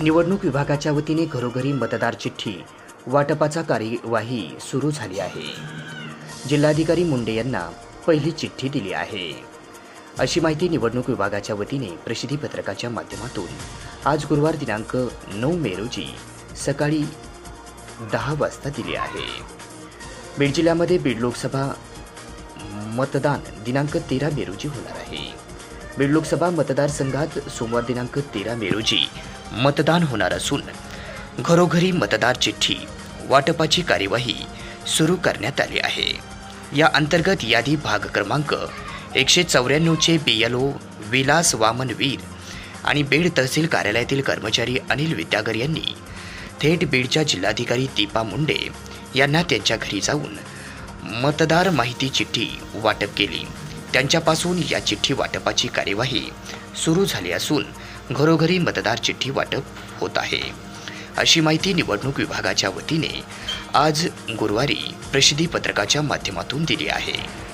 निवडणूक विभागाच्या वतीने घरोघरी मतदार चिठ्ठी वाटपाचा कार्यवाही सुरू झाली आहे. जिल्हाधिकारी मुंडे यांना पहिली चिठ्ठी दिली आहे. अशी माहिती निवडणूक विभागाच्या वतीने प्रसिद्धी पत्रकाच्या माध्यमातून आज गुरुवार दिनांक नऊ मे रोजी सकाळी दहा वाजता दिली आहे. बीड जिल्ह्यामध्ये बीड लोकसभा मतदान दिनांक तेरा मे रोजी होणार आहे. बीड लोकसभा मतदारसंघात सोमवार दिनांक तेरा मे रोजी मतदान होणार असून घरोघरी मतदार चिठ्ठी वाटपाची कार्यवाही सुरू करण्यात आली आहे. या अंतर्गत यादी भाग क्रमांक एकशे चौऱ्याण्णवचे B L O Vilas Waman Veer आणि बीड तहसील कार्यालयातील कर्मचारी अनिल विद्यागर यांनी थेट बीडच्या जिल्हाधिकारी दीपा मुंडे यांना त्यांच्या घरी जाऊन मतदार माहिती चिठ्ठी वाटप केली. त्यांच्यापासून या चिठ्ठी वाटपाची कार्यवाही सुरू झाली असून घरोघरी मतदार चिठ्ठी वाटप होत आहे. अशी माहिती निवडणूक विभागाच्या वतीने आज गुरुवारी प्रसिद्धी पत्रकाच्या माध्यमातून दिली आहे.